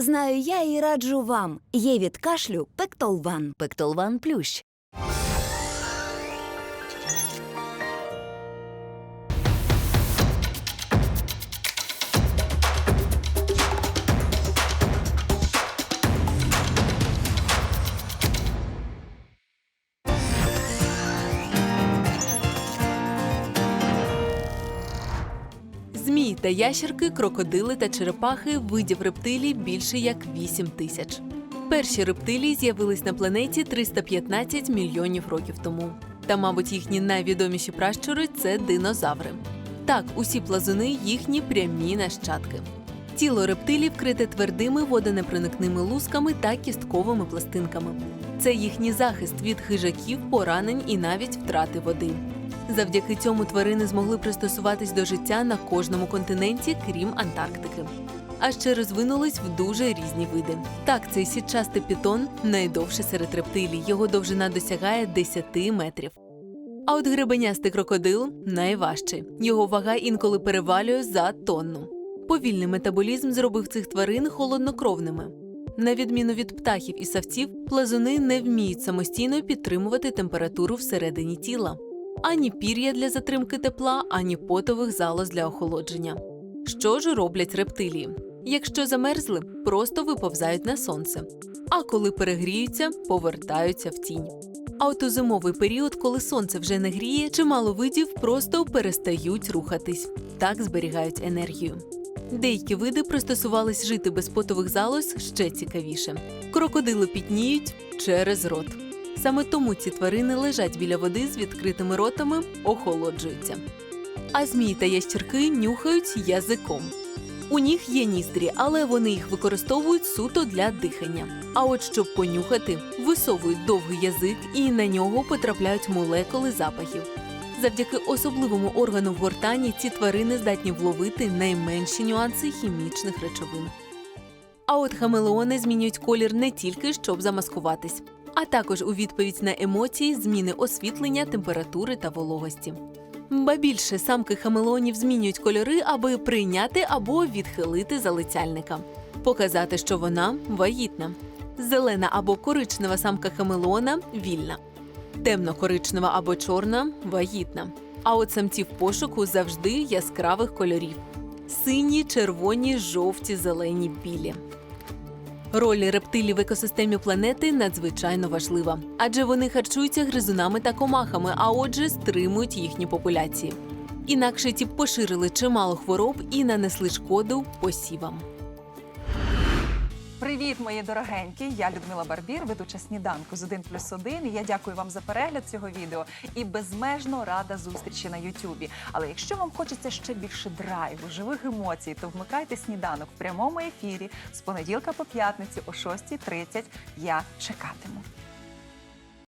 Знаю я і раджу вам. Є від кашлю Пектолван. Пектолван Плющ. Змії та ящерки, крокодили та черепахи видів рептилій більше як 8 тисяч. Перші рептилії з'явились на планеті 315 мільйонів років тому. Та, мабуть, їхні найвідоміші пращури це динозаври. Так, усі плазуни їхні прямі нащадки. Тіло рептилій вкрите твердими водонепроникними лусками та кістковими пластинками. Це їхній захист від хижаків, поранень і навіть втрати води. Завдяки цьому тварини змогли пристосуватись до життя на кожному континенті, крім Антарктики. А ще розвинулись в дуже різні види. Так, цей сітчастий пітон найдовший серед рептилій. Його довжина досягає 10 метрів. А от гребенястий крокодил найважчий. Його вага інколи перевалює за тонну. Повільний метаболізм зробив цих тварин холоднокровними. На відміну від птахів і савців, плазуни не вміють самостійно підтримувати температуру всередині тіла ані пір'я для затримки тепла, ані потових залоз для охолодження. Що ж роблять рептилії? Якщо замерзли, просто виповзають на сонце. А коли перегріються, повертаються в тінь. А от у зимовий період, коли сонце вже не гріє, чимало видів просто перестають рухатись, так зберігають енергію. Деякі види пристосувались жити без потових залоз ще цікавіше. Крокодили пітніють через рот. Саме тому ці тварини лежать біля води з відкритими ротами, охолоджуються. А змії та ящерки нюхають язиком. У них є ніздрі, але вони їх використовують суто для дихання. А от щоб понюхати, висовують довгий язик і на нього потрапляють молекули запахів. Завдяки особливому органу в гортані ці тварини здатні вловити найменші нюанси хімічних речовин. А от хамелеони змінюють колір не тільки щоб замаскуватись, а також у відповідь на емоції, зміни освітлення, температури та вологості. Ба більше самки хамелеонів змінюють кольори, аби прийняти або відхилити залицяльника, показати, що вона вагітна. Зелена або коричнева самка хамелеона вільна, темно-коричнева або чорна вагітна. А от самці в пошуку завжди яскравих кольорів: сині, червоні, жовті, зелені, білі. Роль рептилій в екосистемі планети надзвичайно важлива, адже вони харчуються гризунами та комахами, а отже, стримують їхні популяції. Інакше ті поширили чимало хвороб і нанесли шкоду посівам. Привіт, мої дорогенькі! Я Людмила Барбір, ведуча сніданку з 1 плюс 1. І я дякую вам за перегляд цього відео і безмежно рада зустрічі на Ютубі. Але якщо вам хочеться ще більше драйву, живих емоцій, то вмикайте сніданок в прямому ефірі з понеділка по п'ятницю о 6.30. Я чекатиму.